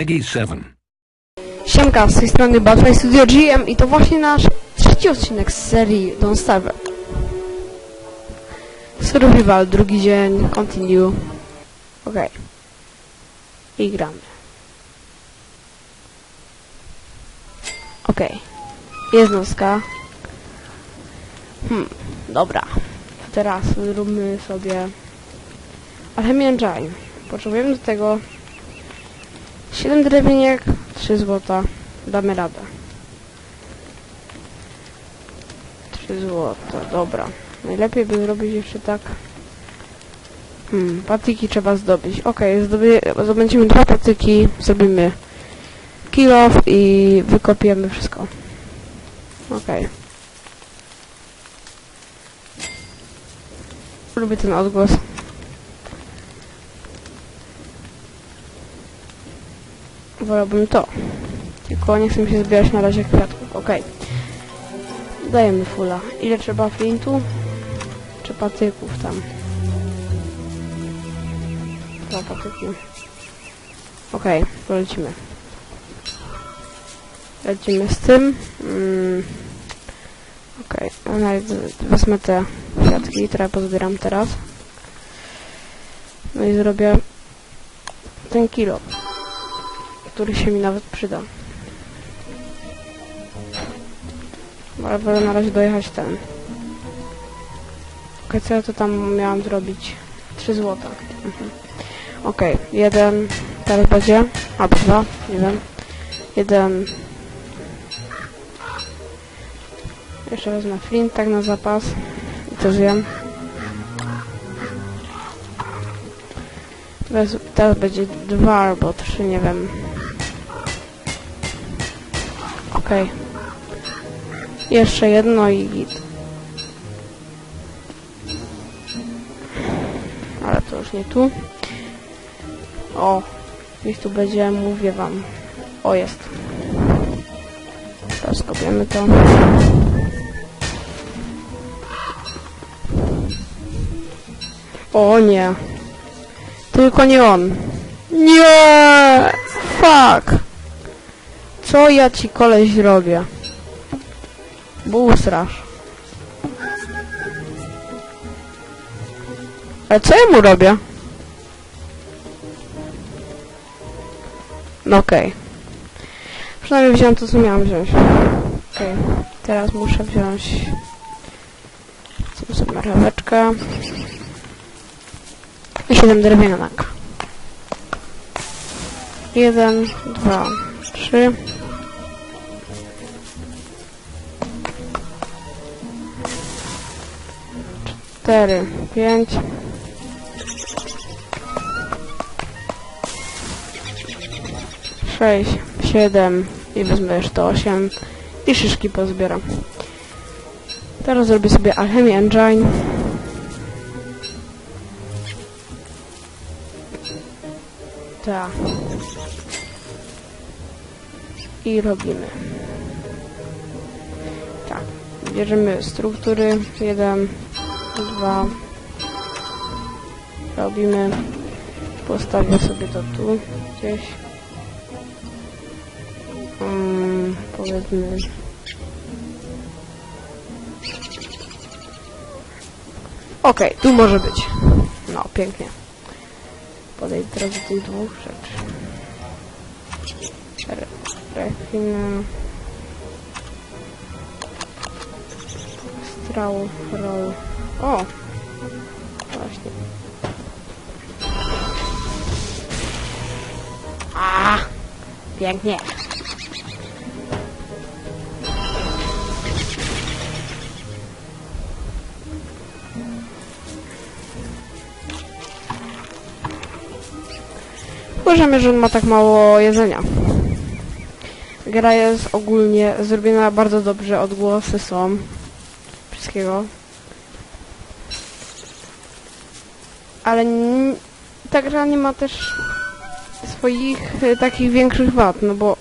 Peggy 7. Siemka, z tej strony Badfly Studio GM i to właśnie nasz trzeci odcinek z serii Don't Starve. Survival, drugi dzień, continue. Okej. I gramy. Okej. Jest noska. Hmm, dobra. Teraz zróbmy sobie Alchemy Engine. Potrzebujemy do tego 7 drewniek, 3 złota. Damy radę. 3 złota, dobra. Najlepiej by zrobić jeszcze tak. Hmm, patyki trzeba zdobyć. Okej, okay, zdobędziemy dwa patyki, zrobimy kill off i wykopiemy wszystko. Okej. Lubię ten odgłos. Wolałbym to. Tylko nie chcę się zbierać na razie kwiatków. Okej. Dajemy fulla. Ile trzeba flintu? Czy patyków tam? Dwa patyki. Okej, polecimy. Lecimy z tym. Mm. Okej, okay. wezmę te kwiatki, które pozbieram teraz. No i zrobię ten kilo który się mi nawet przyda. Ale wolę na razie dojechać ten. Okej, co ja to tam miałam zrobić? 3 złota. Mhm. Okej, jeden teraz będzie, albo dwa, nie wiem. Jeden. Jeszcze wezmę flint tak na zapas. I to zjem. Teraz będzie dwa albo trzy, nie wiem. Okej. Okay. Jeszcze jedno i git. Ale to już nie tu. O, gdzieś tu będzie, mówię wam. O, jest. Teraz kopiemy to. O nie. Tylko nie on. Nie! Fuck! Co ja ci koleś robię? Busrasz. Ale co ja mu robię? No okej. Okay. Przynajmniej wziąłem to, co miałam wziąć. Okej. Okay. Teraz muszę wziąć... Co sobie marcheweczkę. I 7 drewnianek. Jeden, dwa, trzy. Cztery, pięć. Sześć, siedem i wezmę jeszcze osiem i szyszki pozbieram. Teraz zrobię sobie Alchemy Engine. Tak. I robimy. Tak. Bierzemy struktury. Jeden, dwa. Robimy. Postawię sobie to tu gdzieś. Um, powiedzmy. Okej, tu może być. No, pięknie. Podejdę teraz do tych dwóch rzeczy. Refin... Straw roll. O! Właśnie. A, Pięknie. Wkurzamy, że on ma tak mało jedzenia. Gra jest ogólnie zrobiona bardzo dobrze, odgłosy są wszystkiego. ale ta gra nie ma też swoich y, takich większych wad, no bo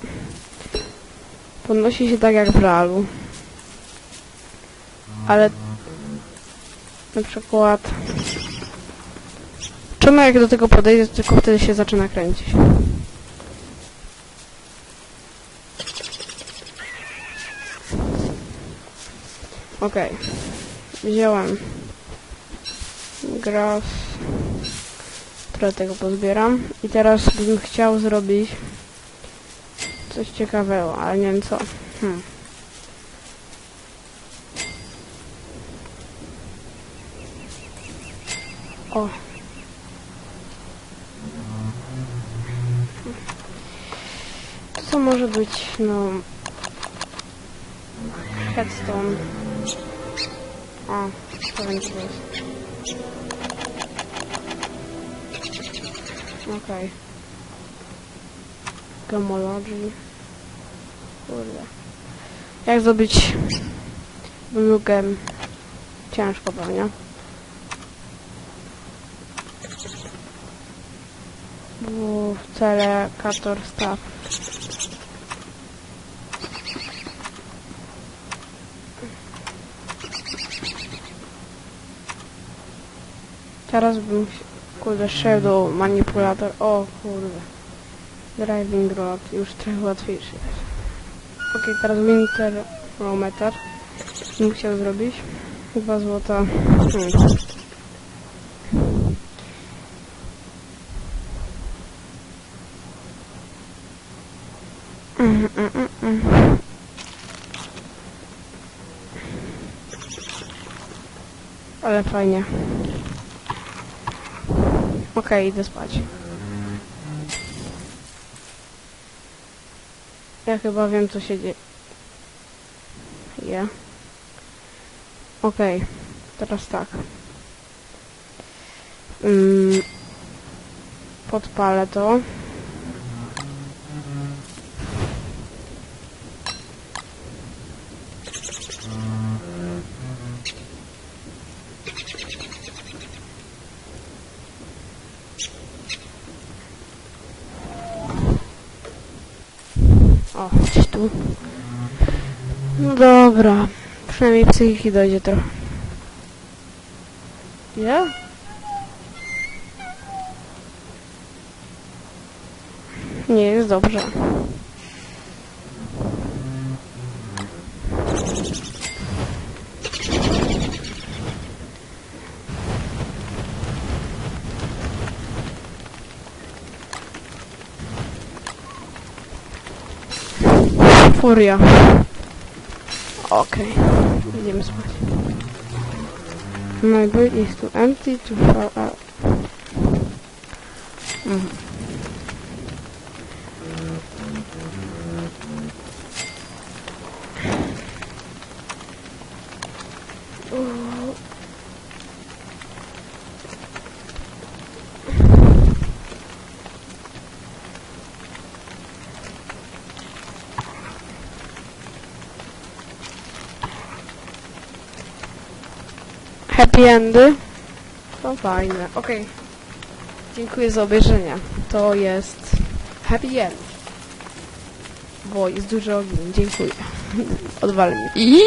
podnosi się tak jak w realu. Ale na przykład czemu jak do tego podejdzie, to tylko wtedy się zaczyna kręcić. Okej. Okay. Wziąłem graf. Tego pozbieram. I teraz bym chciał zrobić coś ciekawego, ale nie wiem co. Hmm. O. Co może być, no... Headstone. O, to będzie Okej. Gemology. Kurde. Jak zrobić blue gem? Ciężko pewnie. Było cele Staff. Teraz bym, kurde, Shadow Manipulator, o kurde. Driving Rod, już trochę łatwiejszy jest. Okej, teraz Winter Rometer. Bym chciał zrobić. Dwa złota. Hmm. Mm, mm, mm, mm. Ale fajnie. Okej, idę spać. Ja chyba wiem, co się dzieje. Ja. Okej, teraz tak. Mm, podpalę to. O, gdzieś tu. No dobra. Przynajmniej psychiki dojdzie trochę. Nie? Nie jest dobrze. Furia. Okej, idziemy spać. My brain is too empty to fall out. Mhm. Happy endy? To fajne. Okej. Dziękuję za obejrzenie. To jest happy end. Bo jest dużo ogni. Dziękuję. Odwal mi. I